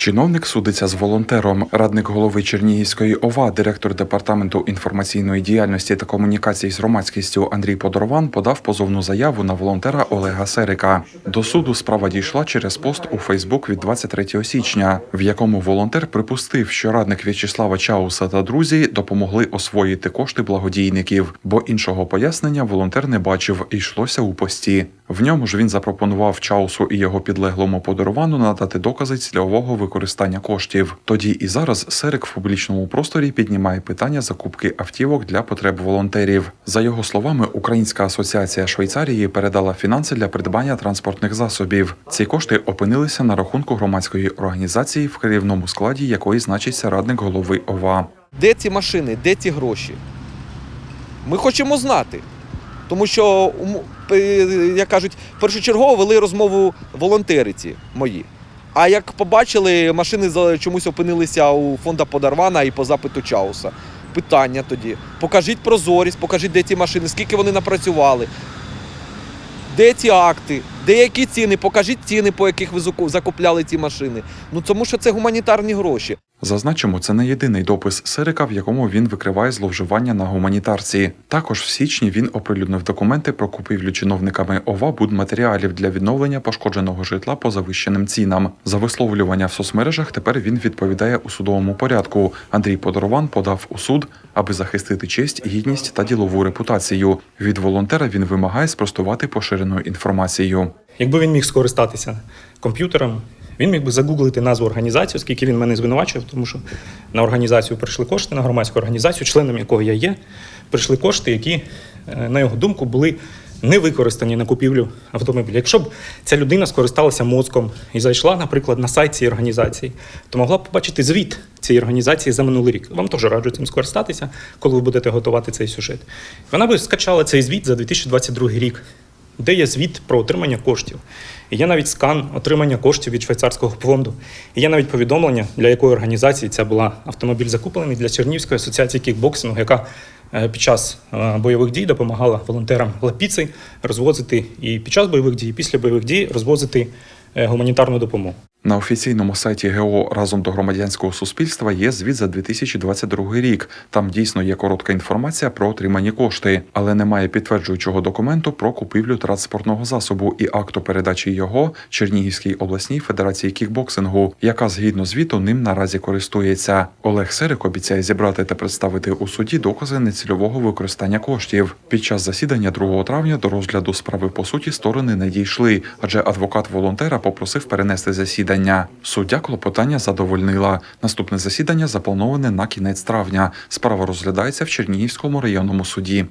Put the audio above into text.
Чиновник судиться з волонтером, радник голови Чернігівської ОВА, директор департаменту інформаційної діяльності та комунікацій з громадськістю Андрій Подорван подав позовну заяву на волонтера Олега Серика. До суду справа дійшла через пост у Фейсбук від 23 січня, в якому волонтер припустив, що радник В'ячеслава Чауса та друзі допомогли освоїти кошти благодійників, бо іншого пояснення волонтер не бачив і йшлося у пості. В ньому ж він запропонував Чаусу і його підлеглому подарувану надати докази цільового використання коштів. Тоді і зараз Серик в публічному просторі піднімає питання закупки автівок для потреб волонтерів. За його словами, Українська асоціація Швейцарії передала фінанси для придбання транспортних засобів. Ці кошти опинилися на рахунку громадської організації, в керівному складі якої значиться радник голови ОВА. Де ці машини, де ці гроші? Ми хочемо знати. Тому що, як кажуть, першочергово вели розмову волонтери ці мої. А як побачили, машини чомусь опинилися у фонда Подарвана і по запиту Чауса. Питання тоді. Покажіть прозорість, покажіть, де ці машини, скільки вони напрацювали. Де ці акти, де які ціни, покажіть ціни, по яких ви закупляли ці машини. Ну тому що це гуманітарні гроші. Зазначимо, це не єдиний допис Сирика, в якому він викриває зловживання на гуманітарці. Також в січні він оприлюднив документи про купівлю чиновниками ОВА будматеріалів для відновлення пошкодженого житла по завищеним цінам. За висловлювання в соцмережах тепер він відповідає у судовому порядку. Андрій Подорован подав у суд, аби захистити честь, гідність та ділову репутацію. Від волонтера він вимагає спростувати поширену інформацію. Якби він міг скористатися комп'ютером, він міг би загуглити назву організації, оскільки він мене звинувачує, тому що на організацію прийшли кошти, на громадську організацію, членом якого я є, прийшли кошти, які, е, на його думку, були не використані на купівлю автомобіля. Якщо б ця людина скористалася мозком і зайшла, наприклад, на сайт цієї організації, то могла б побачити звіт цієї організації за минулий рік. Вам теж раджу цим скористатися, коли ви будете готувати цей сюжет. Вона би скачала цей звіт за 2022 рік де є звіт про отримання коштів. І є навіть скан отримання коштів від швейцарського фонду. І є навіть повідомлення, для якої організації це була автомобіль закуплений для Чернівської асоціації кікбоксингу, яка е, під час е, бойових дій допомагала волонтерам Лапіци розвозити і під час бойових дій, і після бойових дій розвозити е, гуманітарну допомогу. На офіційному сайті ГО разом до громадянського суспільства є звіт за 2022 рік. Там дійсно є коротка інформація про отримані кошти, але немає підтверджуючого документу про купівлю транспортного засобу і акту передачі його Чернігівській обласній федерації кікбоксингу, яка згідно звіту ним наразі користується. Олег Серик обіцяє зібрати та представити у суді докази нецільового використання коштів. Під час засідання 2 травня до розгляду справи по суті сторони не дійшли, адже адвокат волонтера попросив перенести засідання. Суддя клопотання задовольнила. Наступне засідання заплановане на кінець травня. Справа розглядається в Чернігівському районному суді.